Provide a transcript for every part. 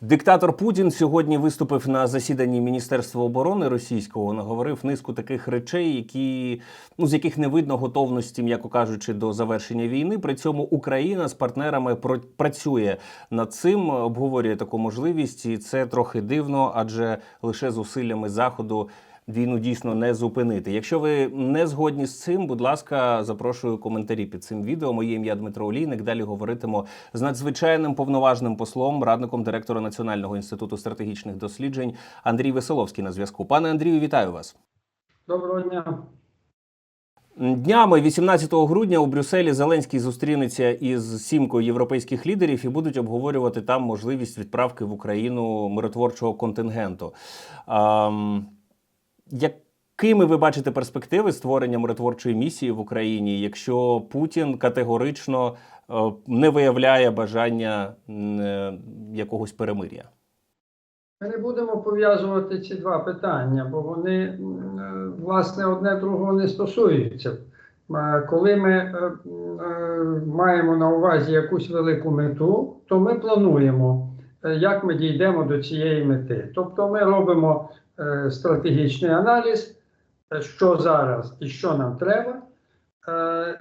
Диктатор Путін сьогодні виступив на засіданні Міністерства оборони російського, наговорив низку таких речей, які ну з яких не видно готовності, м'яко кажучи, до завершення війни. При цьому Україна з партнерами працює над цим, обговорює таку можливість, і це трохи дивно, адже лише зусиллями заходу. Війну дійсно не зупинити. Якщо ви не згодні з цим, будь ласка, запрошую коментарі під цим відео. Моє ім'я Дмитро Олійник. Далі говоритимо з надзвичайним повноважним послом, радником директора Національного інституту стратегічних досліджень Андрій Веселовський на зв'язку. Пане Андрію, вітаю вас. Доброго дня. Днями 18 грудня у Брюсселі Зеленський зустрінеться із сімкою європейських лідерів і будуть обговорювати там можливість відправки в Україну миротворчого контингенту. Якими ви бачите перспективи створення миротворчої місії в Україні, якщо Путін категорично е, не виявляє бажання е, якогось перемир'я? Ми не будемо пов'язувати ці два питання, бо вони е, власне одне другого не стосуються. Коли ми маємо на увазі якусь велику мету, то ми плануємо, як ми дійдемо до цієї мети. Тобто ми робимо е, стратегічний аналіз, е, що зараз і що нам треба, е,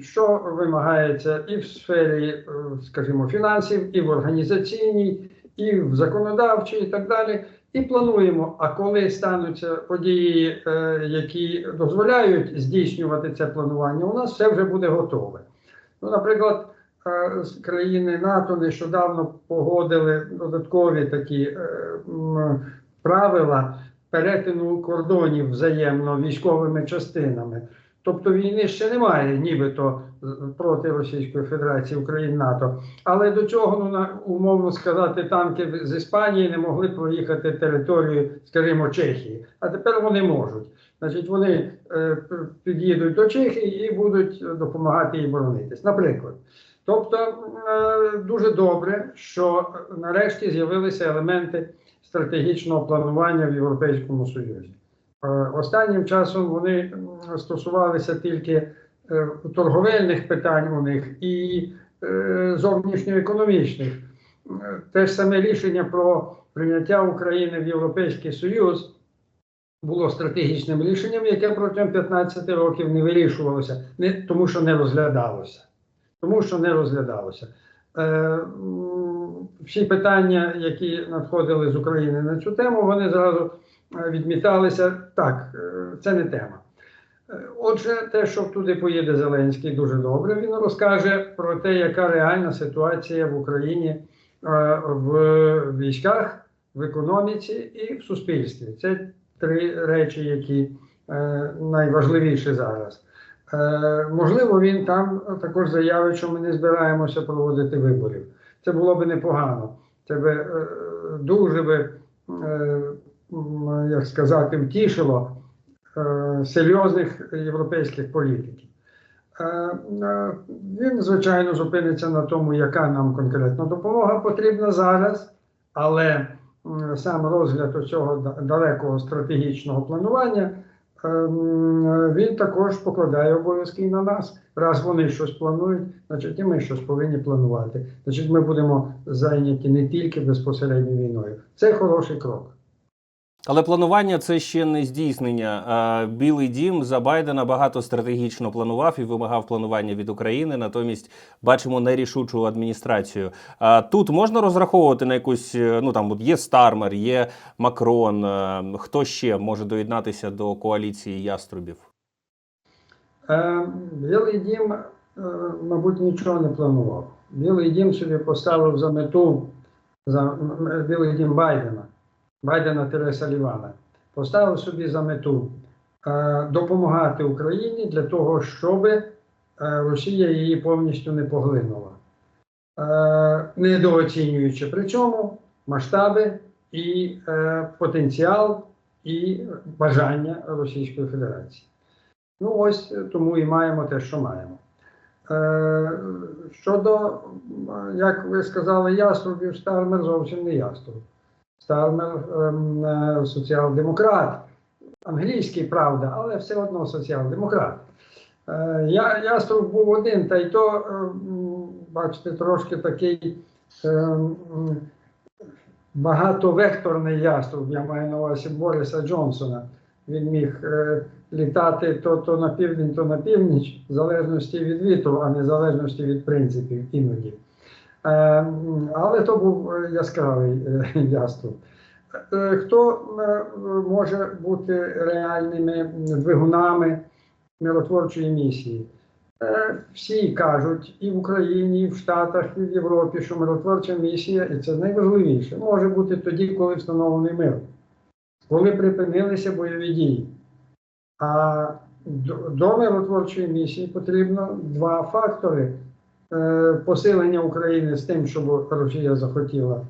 що вимагається і в сфері, скажімо, фінансів, і в організаційній, і в законодавчій, і так далі. І плануємо. А коли стануться події, які дозволяють здійснювати це планування, у нас все вже буде готове. Ну, наприклад, країни НАТО нещодавно погодили додаткові такі правила перетину кордонів взаємно військовими частинами. Тобто війни ще немає, нібито проти Російської Федерації Україн НАТО. Але до цього, ну умовно сказати, танки з Іспанії не могли проїхати територію, скажімо, Чехії. А тепер вони можуть. Значить, вони е, під'їдуть до Чехії і будуть допомагати їй боронитись. Наприклад. Тобто е, дуже добре, що нарешті з'явилися елементи стратегічного планування в Європейському Союзі. Е, Останнім часом вони стосувалися тільки е, торговельних питань у них і е, зовнішньоекономічних. Те ж саме рішення про прийняття України в Європейський Союз було стратегічним рішенням, яке протягом 15 років не вирішувалося, не, тому що не розглядалося. Тому що не розглядалося. Е, всі питання, які надходили з України на цю тему, вони зразу е, відміталися. Так, е, це не тема. Отже, те, що туди поїде Зеленський, дуже добре. Він розкаже про те, яка реальна ситуація в Україні в військах, в економіці і в суспільстві. Це три речі, які найважливіші зараз. Е, можливо, він там також заявить, що ми не збираємося проводити виборів. Це було би непогано. Це би е, дуже би, е, як сказати, втішило серйозних європейських політиків. Він, звичайно, зупиниться на тому, яка нам конкретно допомога потрібна зараз, але сам розгляд цього далекого стратегічного планування він також покладає обов'язки на нас. Раз вони щось планують, значить і ми щось повинні планувати. Значить, ми будемо зайняті не тільки безпосередньо війною. Це хороший крок. Але планування це ще не здійснення. Білий дім за Байдена багато стратегічно планував і вимагав планування від України. Натомість бачимо нерішучу адміністрацію. Тут можна розраховувати на якусь е, ну там є Стармер, є Макрон. е, Хто ще може доєднатися до коаліції яструбів? Е, Білий дім, мабуть, нічого не планував. Білий дім собі поставив за мету за Білий дім Байдена, Байдена Тереса Лівана, поставив собі за мету е, допомагати Україні для того, щоб е, Росія її повністю не поглинула, е, недооцінюючи при цьому масштаби і потенціал і бажання Російської Федерації. Ну, ось тому і маємо те, що маємо. Щодо, як ви сказали, яструбів, Стармер зовсім не яструб. Стармер ем, е, соціал-демократ. Англійський, правда, але все одно соціал-демократ. Е, я, яструб був один, та й то, е, бачите, трошки такий ем, багатовекторний яструб, я маю на увазі Бориса Джонсона. Він міг е, літати то, то на південь, то на північ, в залежності від вітру, а не в залежності від принципів іноді. Е, м, але то був е, яскравий е, яструб. Е, Хто може бути реальними двигунами миротворчої місії? Всі кажуть і в Україні, і в Штатах, і в Європі, що миротворча місія, і це найважливіше, може бути тоді, коли встановлений мир, коли припинилися бойові дії. А до, миротворчої місії потрібно два фактори: посилення України з тим, щоб Росія захотіла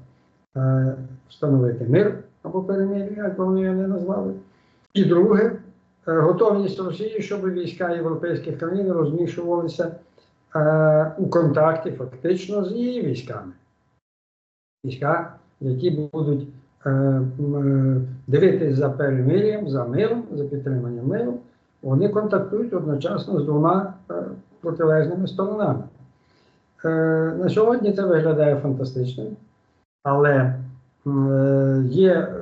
е, встановити мир або перемир'я, як вони його не назвали. І друге, е, готовність Росії, щоб війська європейських країн розміщувалися е, у контакті фактично з її військами. Війська, які будуть е, м, е, дивитись за перемир'ям, за миром, за підтриманням миру, вони контактують одночасно з двома е, протилежними сторонами. Е, на сьогодні це виглядає фантастично, але е, є е,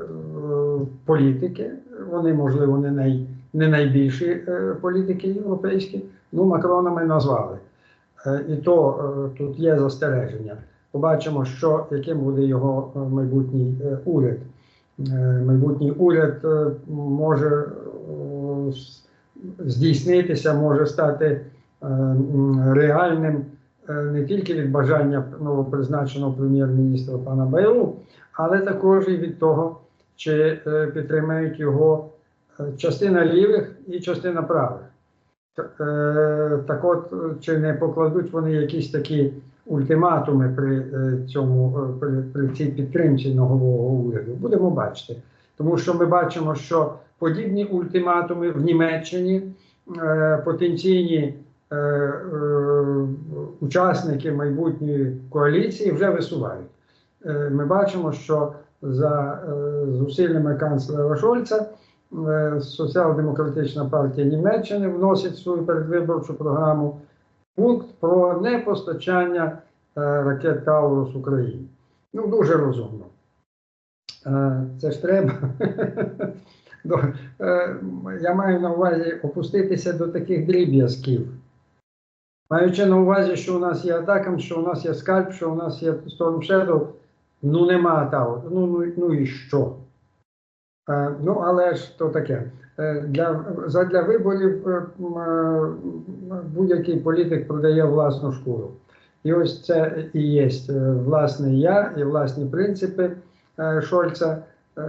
політики, вони, можливо, не, най, не найбільші політики європейські, ну, Макрона ми назвали. І то тут є застереження. Побачимо, що, яким буде його майбутній уряд. Майбутній уряд може здійснитися, може стати реальним не тільки від бажання новопризначеного прем'єр-міністра пана Байлу, але також і від того, чи е, підтримають його е, частина лівих і частина правих. Е, Так от, е, чи не покладуть вони якісь такі ультиматуми при е, цьому е, при, при цій підтримці нового уряду? Будемо бачити. Тому що ми бачимо, що подібні ультиматуми в Німеччині е, потенційні е, е, учасники майбутньої коаліції вже висувають. Е, Ми бачимо, що за е, зусиллями канцлера Шольца е, Соціал-демократична партія Німеччини вносить в свою передвиборчу програму пункт про непостачання е, ракет Таурус Україні. Ну, дуже розумно. Е, Це ж треба. Е, Я маю на увазі опуститися до таких дріб'язків. Маючи на увазі, що у нас є атакам, що у нас є скальп, що у нас є Storm Shadow, ну нема Таурус. Ну, ну, ну і що? Е, Ну, але ж то таке. Е, Для, задля виборів е, е, будь-який політик продає власну шкуру. І ось це і є е, власне я і власні принципи е, Шольца,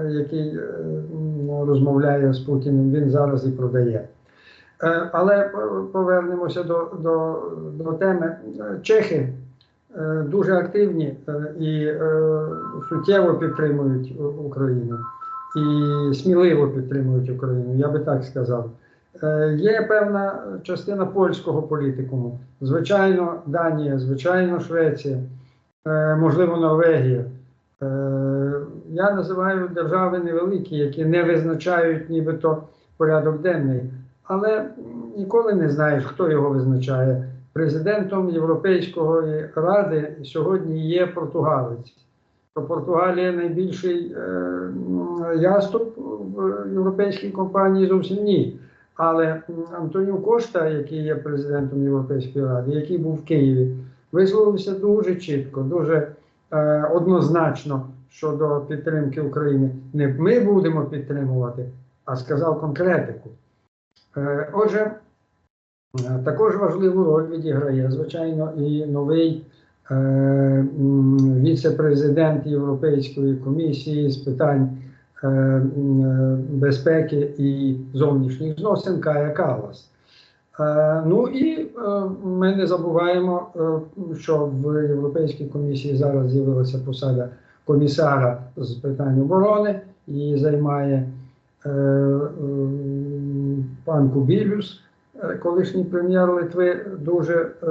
який розмовляє з Путіним, він зараз і продає. Е, Але е, повернемося до, до, до теми. Е, Чехи дуже активні і суттєво підтримують Україну і сміливо підтримують Україну, я би так сказав. Є певна частина польського політикуму. Звичайно, Данія, звичайно, Швеція, можливо, Норвегія. Я називаю держави невеликі, які не визначають нібито порядок денний, але ніколи не знаєш, хто його визначає. Президентом Європейської ради сьогодні є португалець. Португалія найбільший е, м, яструб в європейській компанії зовсім ні. Але Антоніо Кошта, який є президентом Європейської ради, який був в Києві, висловився дуже чітко, дуже е, однозначно щодо підтримки України. Не ми будемо підтримувати, а сказав конкретику. Е, отже, е, також важливу роль відіграє, звичайно, і новий е, віце-президент Європейської комісії з питань безпеки і зовнішніх зносин Кая Калас. Ну і ми не забуваємо, що в Європейській комісії зараз з'явилася посада комісара з питань оборони. Її займає пан Кубілюс, е, колишній прем'єр Литви, дуже е,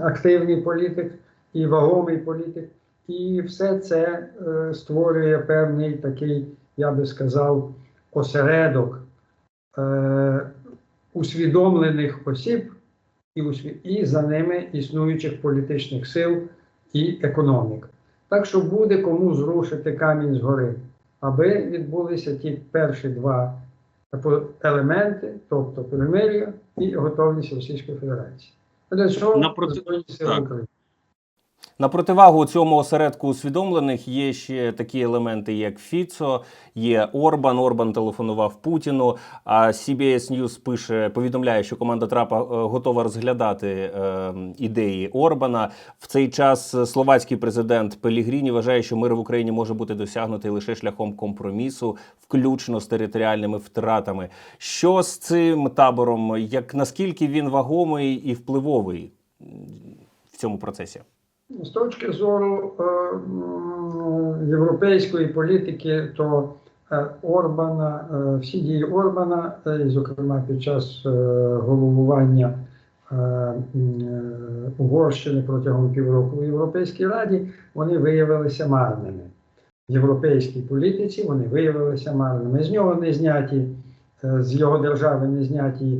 активний політик і вагомий політик. І все це е, створює певний такий, я би сказав, осередок усвідомлених осіб і, і за ними існуючих політичних сил і економік. Так що буде кому зрушити камінь згори, аби відбулися ті перші два елементи, тобто перемир'я і готовність Російської Федерації. Для чого Збройні Сили так. На противагу цьому осередку усвідомлених є ще такі елементи, як Фіцо, є Орбан. Орбан телефонував Путіну. А CBS News пише, повідомляє, що команда Трапа е, готова розглядати е, ідеї Орбана. В цей час словацький президент Пелігріні вважає, що мир в Україні може бути досягнутий лише шляхом компромісу, включно з територіальними втратами. Що з цим табором? Як наскільки він вагомий і впливовий в цьому процесі? З точки зору е, європейської політики, то е, Орбана, е, всі дії Орбана, і, зокрема під час головування Угорщини протягом півроку у Європейській Раді, вони виявилися марними. В європейській політиці вони виявилися марними. З нього не зняті, з його держави не зняті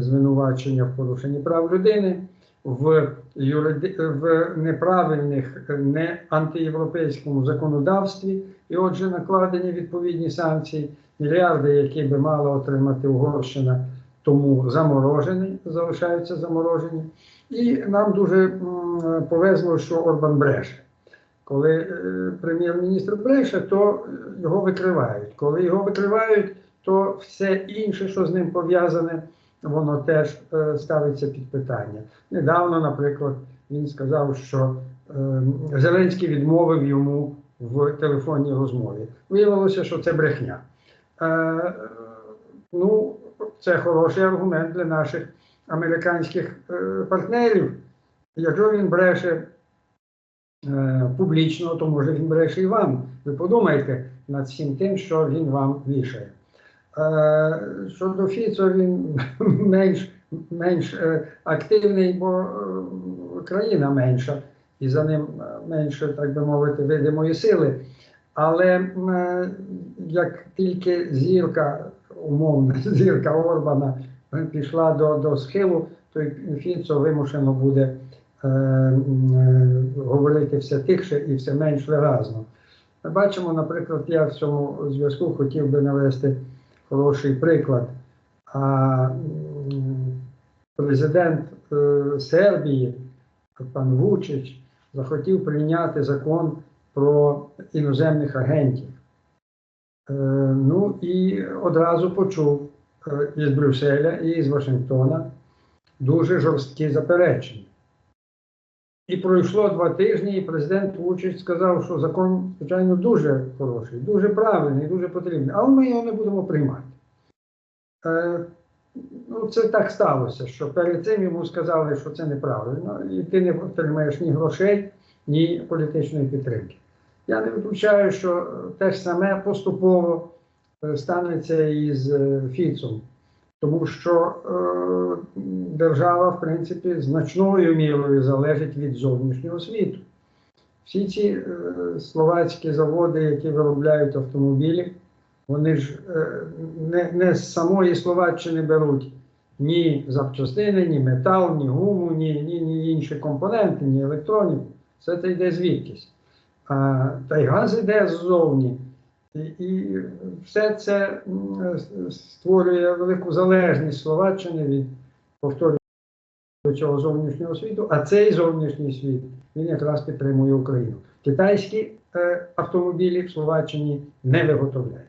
звинувачення в порушенні прав людини. В юриди... в неправильних, не антиєвропейському законодавстві, і отже, накладені відповідні санкції, мільярди, які би мала отримати Угорщина, тому заморожені, залишаються заморожені. І нам дуже повезло, що Орбан бреше. Коли е, прем'єр-міністр бреше, то його викривають. Коли його викривають, то все інше, що з ним пов'язане, воно теж е, ставиться під питання. Недавно, наприклад, він сказав, що е, Зеленський відмовив йому в телефонній розмові. Виявилося, що це брехня. Е, ну, це хороший аргумент для наших американських партнерів. Якщо він бреше публічно, то може він бреше і вам. Ви подумайте над всім тим, що він вам вішає. Щодо Фіцо, він менш, менш е, активний, бо е, країна менша, і за ним е, менше, так би мовити, видимої сили. Але як тільки зірка, умовна зірка Орбана пішла до, до схилу, то Фіцо вимушено буде е, говорити все тихше і все менш виразно. Ми бачимо, наприклад, я в цьому зв'язку хотів би навести хороший приклад. А президент е, Сербії, пан Вучич, захотів прийняти закон про іноземних агентів. Е, Ну і одразу почув е, із Брюсселя і з Вашингтона дуже жорсткі заперечення. І пройшло два тижні, і президент Вучич сказав, що закон, звичайно, дуже хороший, дуже правильний, дуже потрібний, але ми його не будемо приймати. Е, ну, це так сталося, що перед цим йому сказали, що це неправильно, і ти не отримаєш ні грошей, ні політичної підтримки. Я не виключаю, що те ж саме поступово е, станеться із е, Фіцом, тому що е, держава, в принципі, значною мірою залежить від зовнішнього світу. Всі ці е, словацькі заводи, які виробляють автомобілі, вони ж е, не, не з самої Словаччини беруть ні запчастини, ні метал, ні гуму, ні, ні, ні інші компоненти, ні електроніку. Все це йде звідкись. А, та й газ йде ззовні. І, все це створює велику залежність Словаччини від повторюю цього зовнішнього світу, а цей зовнішній світ він якраз підтримує Україну. Китайські е, автомобілі в Словаччині не виготовляють.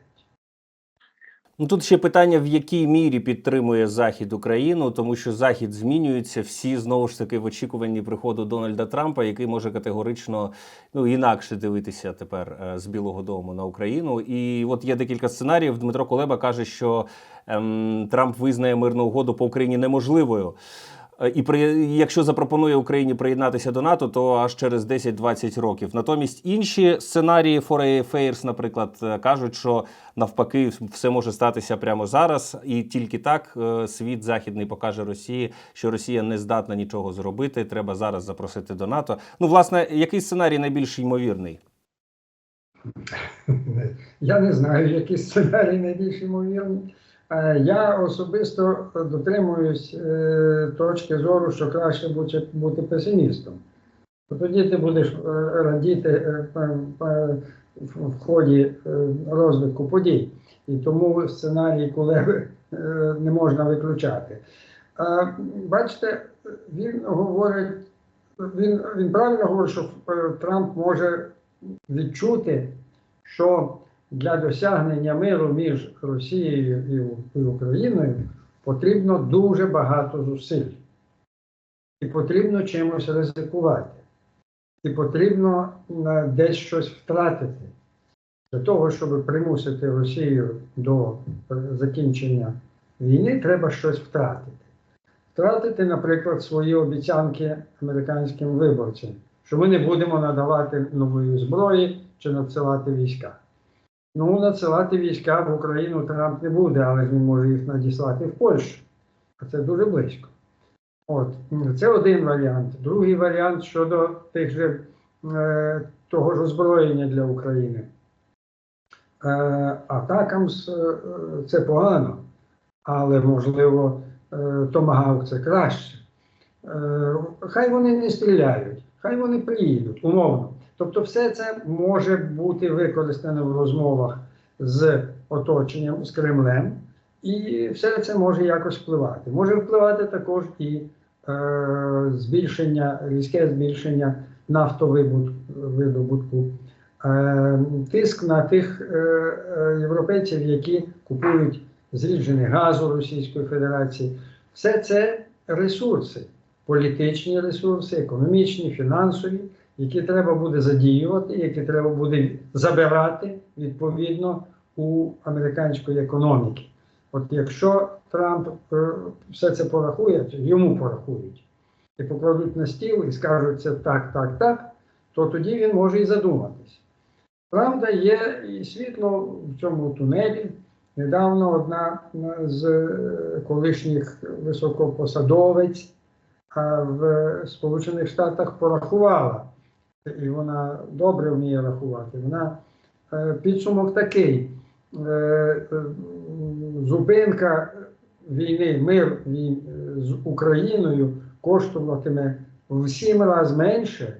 Ну тут ще питання, в якій мірі підтримує Захід Україну, тому що Захід змінюється. Всі знову ж таки в очікуванні приходу Дональда Трампа, який може категорично ну інакше дивитися тепер е, з Білого Дому на Україну. І от є декілька сценаріїв. Дмитро Колеба каже, що ем, Трамп визнає мирну угоду по Україні неможливою. Е, І при якщо запропонує Україні приєднатися до НАТО, то аж через 10-20 років. Натомість інші сценарії Foreign Affairs, наприклад, е, кажуть, що навпаки все може статися прямо зараз, і тільки так е, світ західний покаже Росії, що Росія не здатна нічого зробити. Треба зараз запросити до НАТО. Ну, власне, який сценарій найбільш ймовірний? Я не знаю, який сценарій найбільш ймовірний. Е, Я особисто дотримуюсь е, точки зору, що краще бути, песимістом. тоді ти будеш е, радіти в ході розвитку подій. І тому сценарій Кулеби е, не можна виключати. Бачите, він говорить, він, він правильно говорить, що Трамп може відчути, що для досягнення миру між Росією і Україною потрібно дуже багато зусиль. І потрібно чимось ризикувати. І потрібно е, десь щось втратити для того, щоб примусити Росію до е, закінчення війни, треба щось втратити. Втратити, наприклад, свої обіцянки американським виборцям, що ми не будемо надавати нової зброї чи надсилати війська. Ну, надсилати війська в Україну Трамп не буде, але він може їх надіслати в Польщу. А це дуже близько. От, це один варіант. Другий варіант щодо тих же, е, того ж озброєння для України. Е, Атакамс е, це погано, але можливо е, Томагавк це краще. Е, Хай вони не стріляють, хай вони приїдуть, умовно. Тобто, все це може бути використано в розмовах з оточенням, з Кремлем, і все це може якось впливати. Може впливати також і е, збільшення, різке збільшення нафтовидобутку, е, тиск на тих е, е, європейців, які купують зріджений газ у Російської Федерації. Все це ресурси, політичні ресурси, економічні, фінансові, які треба буде задіювати, які треба буде забирати відповідно у американської економіки. От якщо Трамп е, все це порахує, йому порахують і покладуть на стіл і скажуть це так, так, так, то тоді він може і задуматись. Правда, є і світло в цьому тунелі. Недавно одна з е, колишніх високопосадовець в Сполучених Штатах порахувала, і вона добре вміє рахувати. Вона е, підсумок такий: е, е, зупинка війни, мир з Україною коштуватиме в сім разів менше,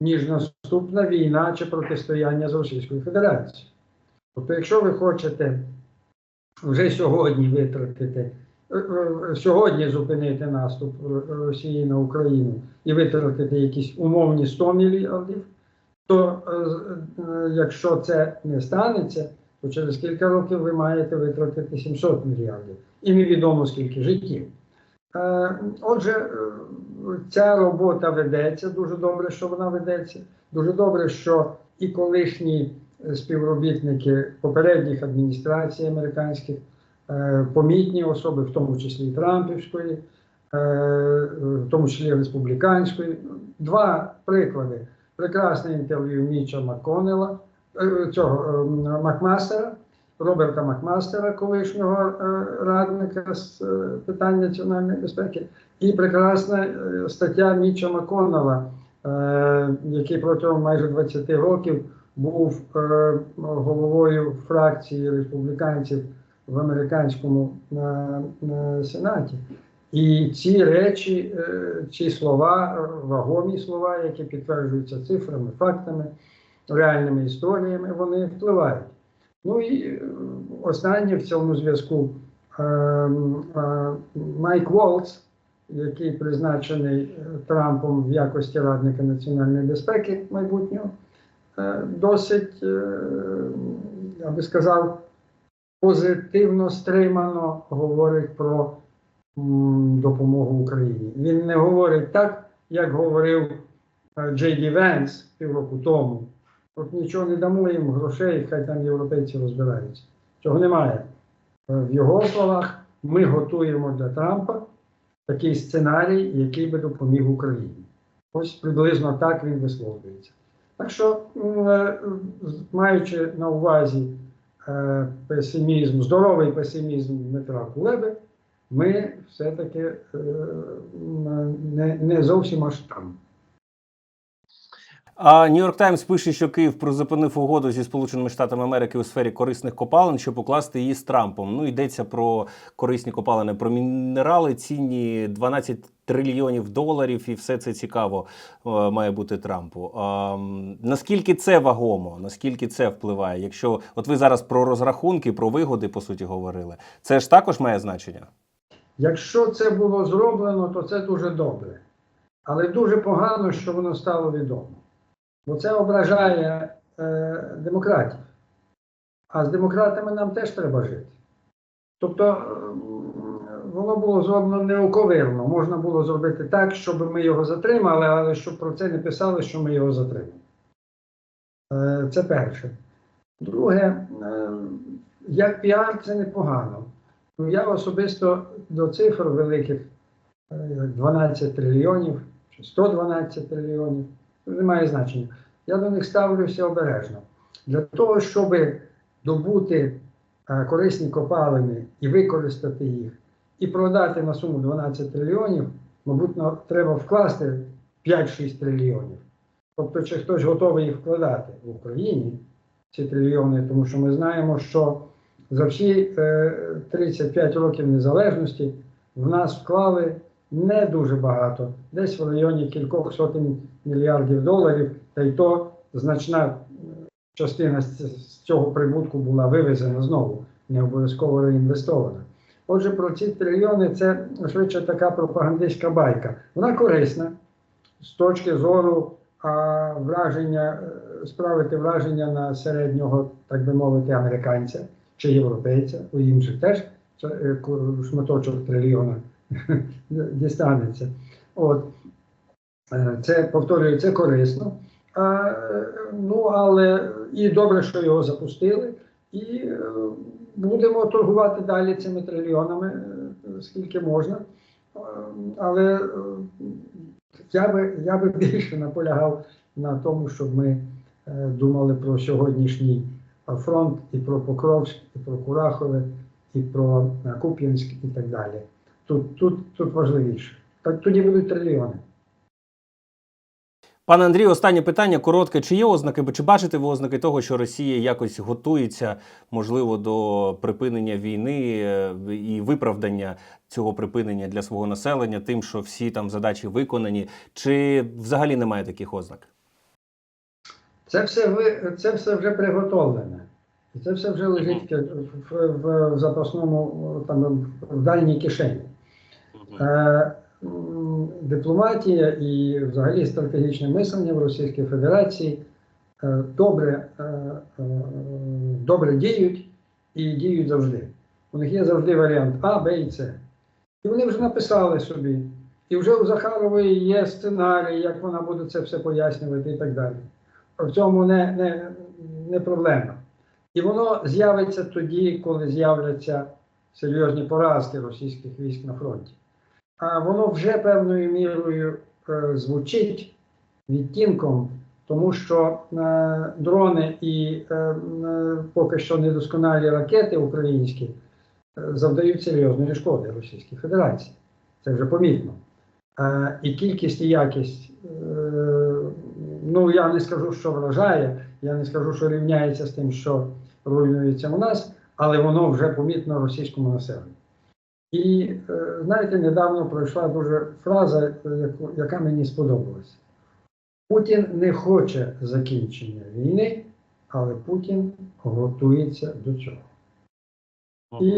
ніж наступна війна чи протистояння з Російською Федерацією. Тобто, якщо ви хочете вже сьогодні витратити, сьогодні зупинити наступ Росії на Україну і витратити якісь умовні 100 мільярдів, то е, е, якщо це не станеться, то через кілька років ви маєте витратити 700 мільярдів і невідомо скільки життів. Е, Отже, е, ця робота ведеться дуже добре, що вона ведеться. Дуже добре, що і колишні е, співробітники попередніх адміністрацій американських, е, помітні особи, в тому числі і Трампівської, е, в тому числі республіканської. Два приклади. Прекрасне інтерв'ю Міча Макконела, е, цього е, Макмастера, Роберта Макмастера, колишнього е, радника з е, питань національної безпеки, і прекрасна е, стаття Міча Макконнелла, е, який протягом майже 20 років був е, головою фракції республіканців в американському е, е, сенаті. І ці речі, е, ці слова, вагомі слова, які підтверджуються цифрами, фактами, реальними історіями, вони впливають. Ну і е, останнє в цьому зв'язку е, Майк Волц, який призначений Трампом в якості радника національної безпеки майбутнього, досить, я би сказав, позитивно стримано говорить про допомогу Україні. Він не говорить так, як говорив е, Джей Ді Венс півроку тому. От нічого не дамо їм грошей, хай там європейці розбираються. Цього немає. Е, В його словах, ми готуємо для Трампа такий сценарій, який би допоміг Україні. Ось приблизно так він висловлюється. Так що, е, маючи на увазі песимізм, здоровий песимізм Дмитра Кулеби, ми все-таки е, не, не зовсім аж там. А Нью-Йорк Таймс пише, що Київ призупинив угоду зі Сполученими Штатами Америки у сфері корисних копалин, щоб укласти її з Трампом. Ну йдеться про корисні копалини, про мінерали цінні 12 трильйонів доларів, і все це цікаво е, має бути Трампу. А, наскільки це вагомо? Наскільки це впливає? Якщо от ви зараз про розрахунки, про вигоди по суті говорили, це ж також має значення. Якщо це було зроблено, то це дуже добре. Але дуже погано, що воно стало відомо. Бо це ображає е, демократів. А з демократами нам теж треба жити. Тобто м, воно було зроблено неоковирно. Можна було зробити так, щоб ми його затримали, але щоб про це не писали, що ми його затримали. Е, це перше. Друге, е, як піар, це непогано. Ну, я особисто до цифр великих е, 12 трильйонів чи 112 трильйонів, не має значення. Я до них ставлюся обережно. Для того, щоб добути е, корисні копалини і використати їх, і продати на суму 12 трильйонів, мабуть, треба вкласти 5-6 трильйонів. Тобто, чи хтось готовий їх вкладати в Україні, ці трильйони, тому що ми знаємо, що за всі е, 35 років незалежності в нас вклали не дуже багато, десь в районі кількох сотень мільярдів доларів, та й то значна е, частина з цього прибутку була вивезена знову, не обов'язково реінвестована. Отже, про ці трильйони це швидше така пропагандистська байка. Вона корисна з точки зору а, враження, е, справити враження на середнього, так би мовити, американця чи європейця, у інших теж це, е, шматочок трильйона дістанеться. От. Е, Це повторюю, це корисно. А, ну, але і добре, що його запустили, і е, будемо торгувати далі цими трильйонами, е, скільки можна. Але я би, я би більше наполягав на тому, щоб ми думали про сьогоднішній фронт і про Покровськ, і про Курахове, і про Куп'янськ, і так далі. Тут, тут, тут важливіше. Так тоді будуть трильйони. Пане Андрію, останнє питання коротке. Чи є ознаки, чи бачите ви ознаки того, що Росія якось готується, можливо, до припинення війни е, і виправдання цього припинення для свого населення, тим, що всі там задачі виконані, чи взагалі немає таких ознак? Це все, ви, це все вже приготовлене. І це все вже лежить в, в, в запасному там, в дальній кишені. Е, дипломатія і взагалі стратегічне мислення в Російській Федерації е, добре, е, добре діють і діють завжди. У них є завжди варіант А, Б і С. І вони вже написали собі. І вже у Захарової є сценарій, як вона буде це все пояснювати і так далі. В цьому не, не, не проблема. І воно з'явиться тоді, коли з'являться серйозні поразки російських військ на фронті. А воно вже певною мірою е, звучить відтінком, тому що е, дрони і е, поки що недосконалі ракети українські завдають серйозної шкоди Російській Федерації. Це вже помітно. І кількість і якість, ну я не скажу, що вражає, я не скажу, що рівняється з тим, що руйнується у нас, але воно вже помітно російському населенню. І е, знаєте, недавно пройшла дуже фраза, яка мені сподобалася. Путін не хоче закінчення війни, але Путін готується до цього. І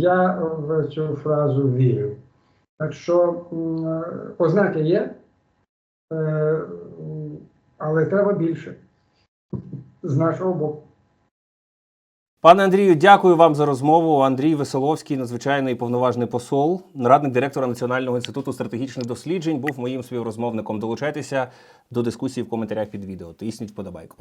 я в цю фразу вірю. Так що е, ознаки є, е, але треба більше з нашого боку. Пане Андрію, дякую вам за розмову. Андрій Веселовський, надзвичайний повноважний посол, радник директора Національного інституту стратегічних досліджень, був моїм співрозмовником. Долучайтеся до дискусії в коментарях під відео. Тисніть вподобайку.